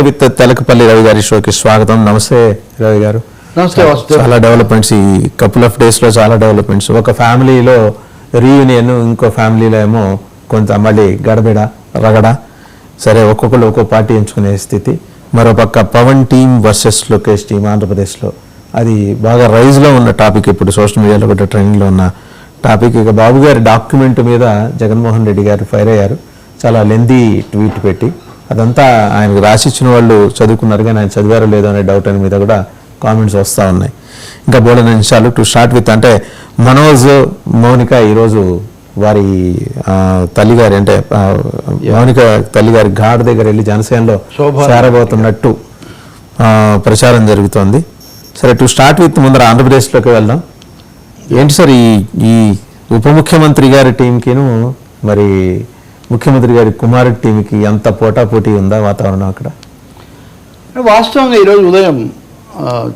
With Telakapalli Ravi గారి షోకి స్వాగతం. నమస్తే రవి గారు. నమస్తే చాలా డెవలప్మెంట్స్ ఈ కపుల్ ఆఫ్ డేస్లో చాలా డెవలప్మెంట్స్. ఒక ఫ్యామిలీలో రీయూనియన్ ఇంకో ఫ్యామిలీలో ఏమో కొంత మళ్ళీ గడబిడ రగడ. సరే ఒక్కొక్కరు ఒక్కో పార్టీ ఎంచుకునే స్థితి. మరోపక్క Pawan team versus Lokesh team ఆంధ్రప్రదేశ్లో. అది బాగా రైజ్లో ఉన్న టాపిక్ ఇప్పుడు సోషల్ మీడియాలో కూడా ట్రెండింగ్లో ఉన్న టాపిక్ ఇక బాబు గారి డాక్యుమెంట్ మీద జగన్మోహన్ రెడ్డి గారు ఫైర్ అయ్యారు. చాలా లెందీ ట్వీట్ పెట్టి. అదంతా ఆయనకు రాసిచ్చిన వాళ్ళు చదువుకున్నారు కానీ ఆయన చదివారో లేదో అనే డౌట్ అని మీద కూడా కామెంట్స్ వస్తూ ఉన్నాయి ఇంకా బోలెడు నిమిషాలు టు స్టార్ట్ విత్ అంటే మనోజ్ మౌనిక ఈరోజు వారి తల్లిగారి అంటే మౌనిక తల్లిగారి ఘాట్ దగ్గర వెళ్ళి జనసేనలో. చేరబోతున్నట్టు ప్రచారం జరుగుతోంది సరే టు స్టార్ట్ విత్ ముందర ఆంధ్రప్రదేశ్లోకి వెళ్దాం ఏంటి సార్ ఈ ఈ ఉప ముఖ్యమంత్రి గారి టీంకిను మరి ముఖ్యమంత్రి గారి కుమారుడి టీంకి ఎంత పోటాపోటీ ఉందా వాతావరణం అక్కడ? వాస్తవంగా ఈరోజు ఉదయం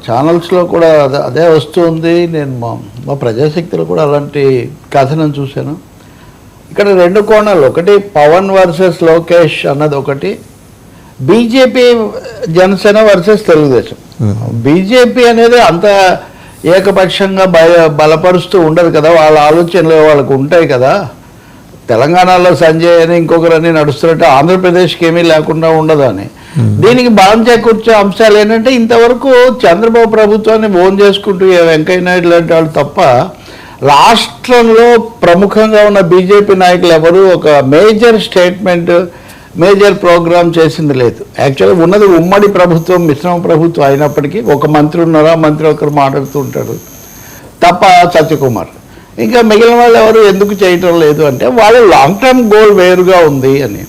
ఛానల్స్లో కూడా అదే అదే వస్తుంది నేను మా మా ప్రజాశక్తిలో కూడా అలాంటి కథనం చూశాను. ఇక్కడ రెండు కోణాలు. ఒకటి పవన్ వర్సెస్ లోకేష్ అన్నది ఒకటి. BJP Janasena versus Telugu Desam. BJP అనేది అంత ఏకపక్షంగా బయ బలపరుస్తూ ఉండదు కదా. వాళ్ళ ఆలోచనలు వాళ్ళకు ఉంటాయి కదా. తెలంగాణలో సంజయ్ అని ఇంకొకరని నడుస్తున్నట్టు ఆంధ్రప్రదేశ్కి ఏమీ లేకుండా ఉండదు అని దీనికి బలం చేకూర్చే అంశాలు ఏంటంటే ఇంతవరకు చంద్రబాబు ప్రభుత్వాన్ని ఓన్ చేసుకుంటూ ఏ వెంకయ్య నాయుడు లాంటి వాళ్ళు తప్ప రాష్ట్రంలో ప్రముఖంగా ఉన్న బీజేపీ నాయకులు ఎవరు ఒక మేజర్ స్టేట్మెంట్ మేజర్ ప్రోగ్రామ్ చేసింది లేదు. యాక్చువల్గా ఉన్నది ఉమ్మడి ప్రభుత్వం మిశ్రమ ప్రభుత్వం అయినప్పటికీ ఒక మంత్రి ఉన్నారా మంత్రి ఒకరు మాట్లాడుతూ ఉంటాడు తప్ప సత్యకుమార్. ఇంకా మిగిలిన వాళ్ళు ఎవరు ఎందుకు చేయటం లేదు అంటే వాళ్ళ లాంగ్ టర్మ్ గోల్ వేరుగా ఉంది అని.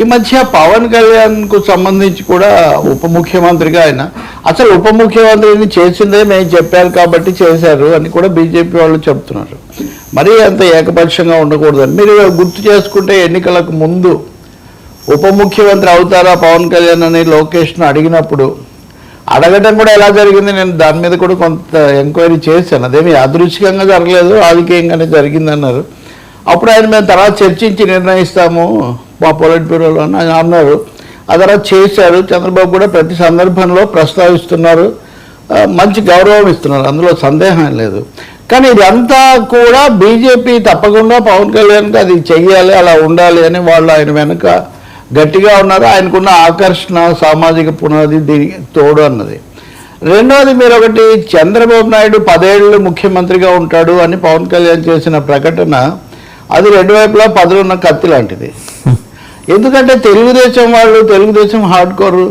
ఈ మధ్య పవన్ కళ్యాణ్కు సంబంధించి కూడా ఉప ముఖ్యమంత్రిగా ఆయన. అసలు ఉప ముఖ్యమంత్రిని చేసిందే మేము చెప్పారు కాబట్టి చేశారు అని కూడా బీజేపీ వాళ్ళు చెప్తున్నారు. మరీ అంత ఏకపక్షంగా ఉండకూడదని మీరు గుర్తు చేసుకుంటే ఎన్నికలకు ముందు ఉప ముఖ్యమంత్రి అవుతారా పవన్ కళ్యాణ్ అని లోకేష్ను అడిగినప్పుడు అడగటం కూడా ఎలా జరిగింది? నేను దాని మీద కూడా కొంత ఎంక్వైరీ చేశాను. అదేమి యాదృచ్ఛికంగా జరగలేదు రాజకీయంగానే జరిగిందన్నారు. అప్పుడు ఆయన మేము తర్వాత చర్చించి నిర్ణయిస్తాము. మా పొలిట్ బ్యూరోలో అని అన్నారు ఆ తర్వాత చేశారు. చంద్రబాబు కూడా ప్రతి సందర్భంలో ప్రస్తావిస్తున్నారు. మంచి గౌరవం ఇస్తున్నారు. అందులో సందేహం లేదు. కానీ ఇదంతా కూడా బీజేపీ తప్పకుండా పవన్ కళ్యాణ్కి అది చెయ్యాలి అలా ఉండాలి అని వాళ్ళు ఆయన వెనుక గట్టిగా ఉన్నారు ఆయనకున్న ఆకర్షణ సామాజిక పునాది దీనికి తోడు అన్నది. రెండవది మీరు ఒకటి చంద్రబాబు నాయుడు పదేళ్ళు ముఖ్యమంత్రిగా ఉంటాడు అని పవన్ కళ్యాణ్ చేసిన ప్రకటన అది రెండు వైపులా పదులున్న కత్తి లాంటిది. ఎందుకంటే తెలుగుదేశం వాళ్ళు తెలుగుదేశం హార్డ్ కోర్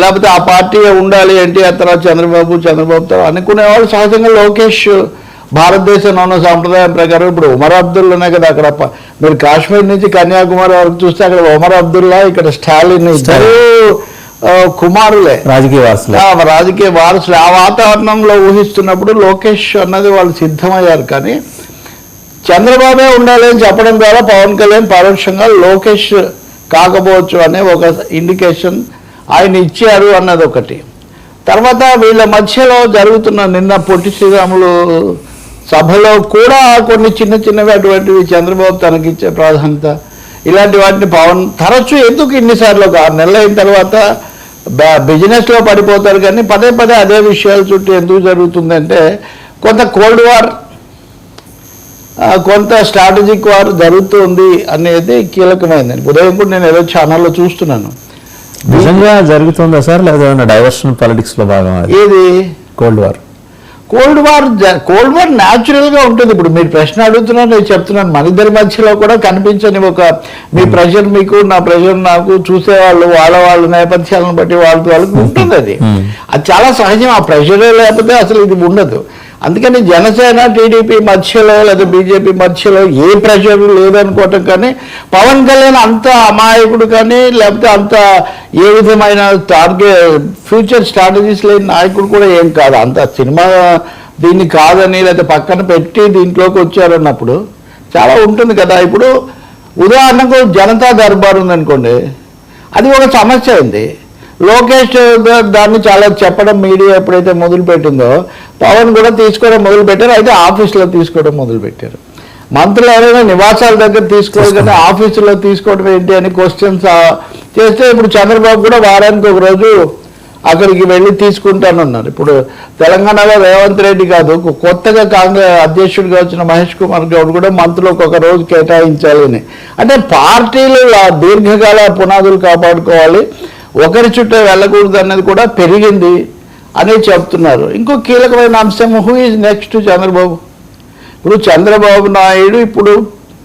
లేకపోతే ఆ పార్టీ ఉండాలి ఎన్టీఆర్ తర్వాత చంద్రబాబు చంద్రబాబు తర్వాత అనుకునే వాళ్ళు సహజంగా లోకేష్ భారతదేశంలో ఉన్న సాంప్రదాయం ప్రకారం ఇప్పుడు ఉమర్ అబ్దుల్లానే కదా అక్కడ మీరు కాశ్మీర్ నుంచి కన్యాకుమారి వరకు చూస్తే అక్కడ ఉమర్ అబ్దుల్లా ఇక్కడ స్టాలిన్ ఇద్దరు కుమారులే. రాజకీయ వారసులు. ఆ రాజకీయ వారసులు. ఆ వాతావరణంలో ఊహిస్తున్నప్పుడు లోకేష్ అన్నది వాళ్ళు సిద్ధమయ్యారు కానీ చంద్రబాబే ఉండాలి అని చెప్పడం ద్వారా పవన్ కళ్యాణ్ పరోక్షంగా లోకేష్ కాకపోవచ్చు అనే ఒక ఇండికేషన్ ఆయన ఇచ్చారు అన్నది ఒకటి. తర్వాత వీళ్ళ మధ్యలో జరుగుతున్న నిన్న పొట్టి శ్రీరాములు సభలో కూడా కొన్ని చిన్న చిన్నవి అటువంటివి చంద్రబాబు తనకిచ్చే ప్రాధాన్యత. ఇలాంటి వాటిని పవన్ తరచూ ఎందుకు ఇన్నిసార్లు ఒక ఆరు నెలలు అయిన తర్వాత బిజినెస్లో పడిపోతారు కానీ పదే పదే అదే విషయాల చుట్టూ ఎందుకు జరుగుతుందంటే కొంత కోల్డ్ వార్ కొంత స్ట్రాటజిక్ వార్ జరుగుతుంది అనేది కీలకమైంది ఉదయం కూడా నేను ఏదో ఛానల్లో చూస్తున్నాను. నిజంగా జరుగుతుందా సార్? లేదా డైవర్షన్ పాలిటిక్స్లో భాగం ఏది? Cold war cold war cold war న్యాచురల్గా ఉంటుంది. ఇప్పుడు మీరు ప్రశ్న అడుగుతున్నారు నేను చెప్తున్నాను. మన ఇద్దరి మధ్యలో కూడా కనిపించని ఒక మీ ప్రెషర్ మీకు నా ప్రెషర్ నాకు చూసేవాళ్ళు వాళ్ళ వాళ్ళ నేపథ్యాలను బట్టి వాళ్ళకి వాళ్ళకి ఉంటుంది అది. Hmm. అది చాలా సహజం. ఆ ప్రెషరే లేకపోతే అసలు ఇది ఉండదు. అందుకని జనసేన టీడీపీ మధ్యలో లేదా బీజేపీ మధ్యలో ఏ ప్రెషర్ లేదనుకోవటం కానీ పవన్ కళ్యాణ్ అంత అమాయకుడు కానీ లేకపోతే అంత ఏ విధమైన టార్గెట్ ఫ్యూచర్ స్ట్రాటజీస్ లేని నాయకుడు కూడా ఏం కాదు. అంత సినిమా దీన్ని కాదని లేకపోతే పక్కన పెట్టి దీంట్లోకి వచ్చారన్నప్పుడు చాలా ఉంటుంది కదా. ఇప్పుడు ఉదాహరణకు జనతా దర్బార్ ఉందనుకోండి అది ఒక సమస్య అయింది. లోకేష్ దాన్ని చాలా చెప్పడం మీడియా ఎప్పుడైతే మొదలు పెట్టిందో పవన్ కూడా తీసుకోవడం మొదలు పెట్టారు అయితే ఆఫీస్లో తీసుకోవడం మొదలు పెట్టారు మంత్రులు ఎవరైనా నివాసాల దగ్గర తీసుకోవాలి కానీ ఆఫీసులో తీసుకోవడం ఏంటి అని క్వశ్చన్స్ చేస్తే ఇప్పుడు చంద్రబాబు కూడా వారానికి ఒక రోజు అక్కడికి వెళ్ళి తీసుకుంటానన్నారు. ఇప్పుడు తెలంగాణలో రేవంత్ రెడ్డి కాదు కొత్తగా కాంగ్రెస్ అధ్యక్షుడిగా వచ్చిన మహేష్ కుమార్ గౌడ్ కూడా మంత్రులకు ఒక రోజు కేటాయించాలని అంటే పార్టీలు దీర్ఘకాల పునాదులు కాపాడుకోవాలి. ఒకరి చుట్టూ వెళ్ళకూడదు అన్నది కూడా పెరిగింది అని చెప్తున్నారు. ఇంకో కీలకమైన అంశం హూ ఈజ్ నెక్స్ట్ చంద్రబాబు? ఇప్పుడు చంద్రబాబు నాయుడు ఇప్పుడు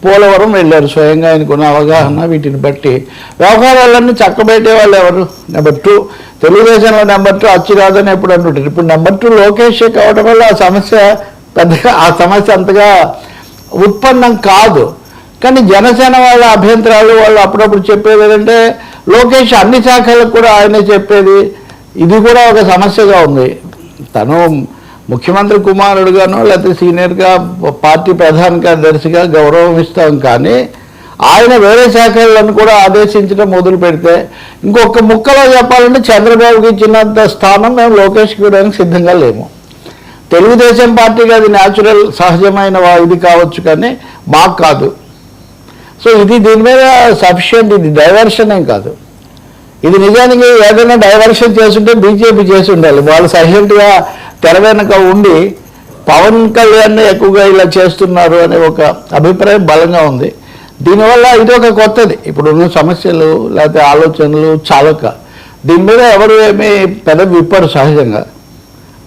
పోలవరం వెళ్ళారు స్వయంగా ఆయనకున్న అవగాహన వీటిని బట్టి. వ్యవహారాలన్నీ చక్కబెట్టే వాళ్ళు ఎవరు? నెంబర్ టూ తెలుగుదేశంలో నెంబర్ టూ అచ్చిరాదని ఎప్పుడు అంటుంటారు? ఇప్పుడు నెంబర్ టూ లోకేష్ కావడం వల్ల ఆ సమస్య పెద్దగా ఆ సమస్య అంతగా ఉత్పన్నం కాదు. కానీ జనసేన వాళ్ళ అభ్యంతరాలు వాళ్ళు అప్పుడప్పుడు చెప్పేది ఏంటంటే లోకేష్ అన్ని శాఖలకు కూడా ఆయనే చెప్పేది. ఇది కూడా ఒక సమస్యగా ఉంది. తను ముఖ్యమంత్రి కుమారుడుగానో లేకపోతే సీనియర్గా పార్టీ ప్రధాన కార్యదర్శిగా గౌరవం ఇస్తాం కానీ ఆయన వేరే శాఖలను కూడా ఆదేశించడం మొదలు పెడితే ఇంకొక ముక్కలో చెప్పాలంటే చంద్రబాబుకి ఇచ్చినంత స్థానం మేము లోకేష్కి ఇవ్వడానికి సిద్ధంగా లేము. తెలుగుదేశం పార్టీకి అది న్యాచురల్ సహజమైన ఇది కావచ్చు కానీ మాకు కాదు. సో ఇది దీని మీద సఫిషియంట్ ఇది డైవర్షన్ ఏం కాదు. ఇది నిజానికి ఏదైనా డైవర్షన్ చేస్తుంటే బీజేపీ చేసి ఉండాలి. వాళ్ళు సైలెంట్గా తెర వెనుక ఉండి పవన్ కళ్యాణ్ ఎక్కువగా ఇలా చేస్తున్నారు అనే ఒక అభిప్రాయం బలంగా ఉంది. దీనివల్ల ఇది ఒక కొత్తది. ఇప్పుడున్న సమస్యలు లేకపోతే ఆలోచనలు చాలక. దీని మీద ఎవరు ఏమీ పెద్ద విప్పరు సహజంగా.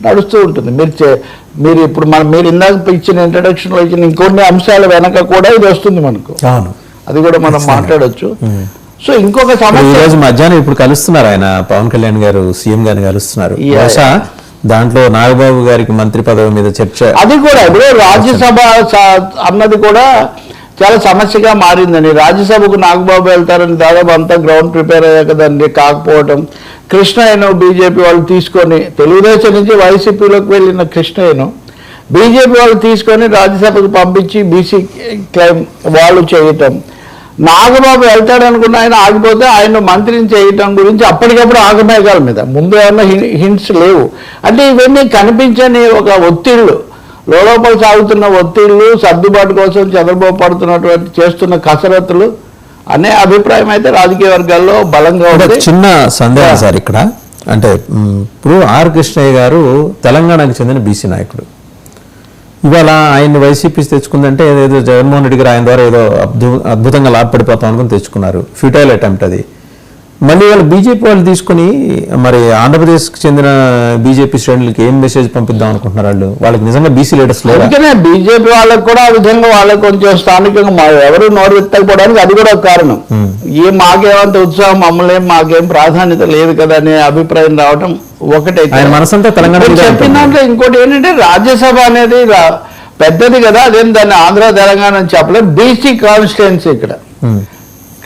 నడుస్తూ ఉంటుంది. మీరు చే- మీరు ఇప్పుడు మనం మీరు ఇందాక ఇచ్చిన ఇంట్రడక్షన్లో ఇచ్చిన ఇంకొన్ని అంశాల వెనక కూడా ఇది వస్తుంది మనకు. అవును. అది కూడా మనం మాట్లాడొచ్చు. మ్మ్. సో ఇంకొక సమస్య రోజు మధ్యాహ్నం ఇప్పుడు కలుస్తున్నారు ఆయన పవన్ కళ్యాణ్ గారు సీఎం గారిని కలుస్తున్నారు. బహుశా దాంట్లో నాగబాబు గారికి మంత్రి పదవి మీద చర్చ. అది కూడా ఇప్పుడు రాజ్యసభ అన్నది కూడా చాలా సమస్యగా మారిందని రాజ్యసభకు నాగబాబు వెళ్తారని దాదాపు అంతా గ్రౌండ్ ప్రిపేర్ అయ్యాక దాన్ని కాకపోవటం కృష్ణయ్యను బీజేపీ వాళ్ళు తీసుకొని తెలుగుదేశం నుంచి వైసీపీలోకి వెళ్ళిన కృష్ణయ్యను బీజేపీ వాళ్ళు తీసుకొని రాజ్యసభకు పంపించి బీసీ క్లైమ్ వాళ్ళు చేయటం నాగబాబు వెళ్తాడనుకున్న ఆయన ఆగిపోతే ఆయన మంత్రిని చేయటం గురించి అప్పటికప్పుడు ఆగమేఘాల మీద. ముందు ఏమన్నా హింట్స్ లేవు. అంటే ఇవన్నీ కనిపించని ఒక ఒత్తిళ్ళు. లోపల సాగుతున్న ఒత్తిళ్ళు సర్దుబాటు కోసం చంద్రబాబు పడుతున్నటువంటి చేస్తున్న కసరత్తులు అనే అభిప్రాయం అయితే రాజకీయ వర్గాల్లో బలంగా ఉంది. చిన్న సందేహం సార్ ఇక్కడ. అంటే ఇప్పుడు ఆర్ కృష్ణయ్య గారు తెలంగాణకు చెందిన బీసీ నాయకుడు. ఇవాళ ఆయన వైసీపీ తెచ్చుకుందంటే ఏదో జగన్మోహన్ రెడ్డి గారు ఆయన ద్వారా ఏదో అద్భుతంగా లాభపడిపోతాం అనుకుని తెచ్చుకున్నారు. ఫ్యూటైల్ అటెంప్ట్ అది. మళ్ళీ వాళ్ళు బీజేపీ వాళ్ళు తీసుకుని మరి ఆంధ్రప్రదేశ్కి చెందిన బీజేపీ శ్రేణులకి ఏం మెసేజ్ పంపిద్దాం అనుకుంటున్నారు వాళ్ళు? వాళ్ళకి నిజంగా బీసీ లీడర్స్ అందుకనే బీజేపీ వాళ్ళకు కూడా ఆ విధంగా వాళ్ళకు కొంచెం స్థానికంగా మా ఎవరు నోరు ఎత్తకపోవడానికి అది కూడా ఒక కారణం. ఏ మాకేమంత ఉత్సాహం మమ్మల్ని మాకేం ప్రాధాన్యత లేదు కదా అనే అభిప్రాయం రావటం ఒకటైతే ఆయన మనసంతా తెలంగాణ చెప్పిన. దాంట్లో ఇంకోటి ఏంటంటే రాజ్యసభ అనేది పెద్దది కదా అదేం దాన్ని ఆంధ్ర తెలంగాణ అని చెప్పలేదు బీసీ కాన్స్టిట్యున్సీ ఇక్కడ.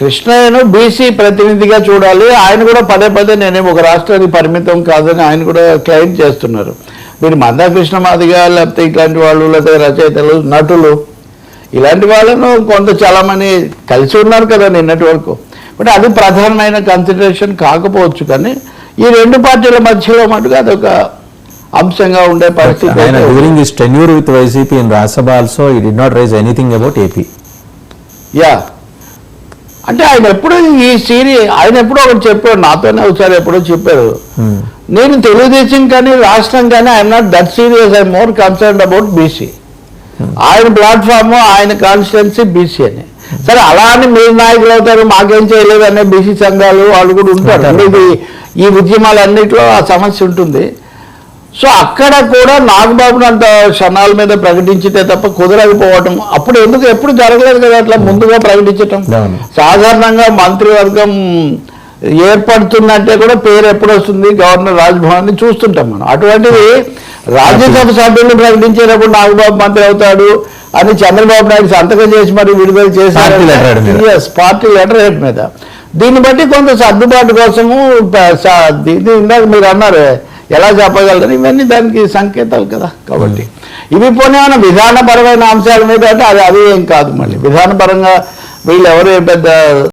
కృష్ణయ్యను బీసీ ప్రతినిధిగా చూడాలి. ఆయన కూడా పదే పదే నేనేం ఒక రాష్ట్రానికి పరిమితం కాదని ఆయన కూడా క్లెయిమ్ చేస్తున్నారు. మీరు మందాకృష్ణ మాదిగా లేకపోతే ఇట్లాంటి వాళ్ళు లేకపోతే రచయితలు నటులు. ఇలాంటి వాళ్ళను కొంత చాలామంది కలిసి ఉన్నారు కదా నిన్నటి వరకు. బట్ అది ప్రధానమైన కన్సిడరేషన్ కాకపోవచ్చు కానీ ఈ రెండు పార్టీల మధ్యలో మటుకు అదొక అంశంగా ఉండే పరిస్థితి ఆయన. During his tenure with YCP in Rajya Sabha also he did not raise anything about AP yeah అంటే ఆయన ఎప్పుడు ఈ సీరీ ఆయన ఎప్పుడో ఒకటి చెప్పాడు నాతోనే ఒకసారి ఎప్పుడో చెప్పారు నేను తెలుగుదేశం కానీ రాష్ట్రం కానీ I'm not that serious I more concern about BC ఆయన ప్లాట్ఫామ్ ఆయన కాన్స్టిట్యున్సీ బీసీ అని. సరే అలా అని మీరు నాయకులు అవుతారు మాకేం చేయలేదు అనే బీసీ సంఘాలు వాళ్ళు కూడా ఉంటారు. ఈ ఉద్యమాలన్నింటిలో ఆ సమస్య ఉంటుంది. సో అక్కడ కూడా నాగబాబుని అంత క్షణాల మీద ప్రకటించితే తప్ప కుదరకపోవటం. అప్పుడు ఎందుకు ఎప్పుడు జరగలేదు కదా అట్లా ముందుగా ప్రకటించటం. సాధారణంగా మంత్రివర్గం ఏర్పడుతుందంటే కూడా పేరు ఎప్పుడు వస్తుంది గవర్నర్ రాజ్భవన్ని చూస్తుంటాం మనం. అటువంటిది రాజ్యసభ సభ్యులు ప్రకటించేటప్పుడు నాగబాబు మంత్రి అవుతాడు అని చంద్రబాబు నాయుడు సంతకం చేసి మరి విడుదల. చేశారు. పార్టీ లెటర్ హెడ్ మీద. దీన్ని బట్టి కొంత సర్దుబాటు కోసము ఇది ఇందాక మీరు అన్నారు ఎలా చెప్పగలరు? ఇవన్నీ దానికి సంకేతాలు కదా కాబట్టి. ఇవి పోనీ ఏమైనా విధానపరమైన అంశాల మీద అంటే అది అది ఏం కాదు మళ్ళీ. విధానపరంగా వీళ్ళు ఎవరు పెద్ద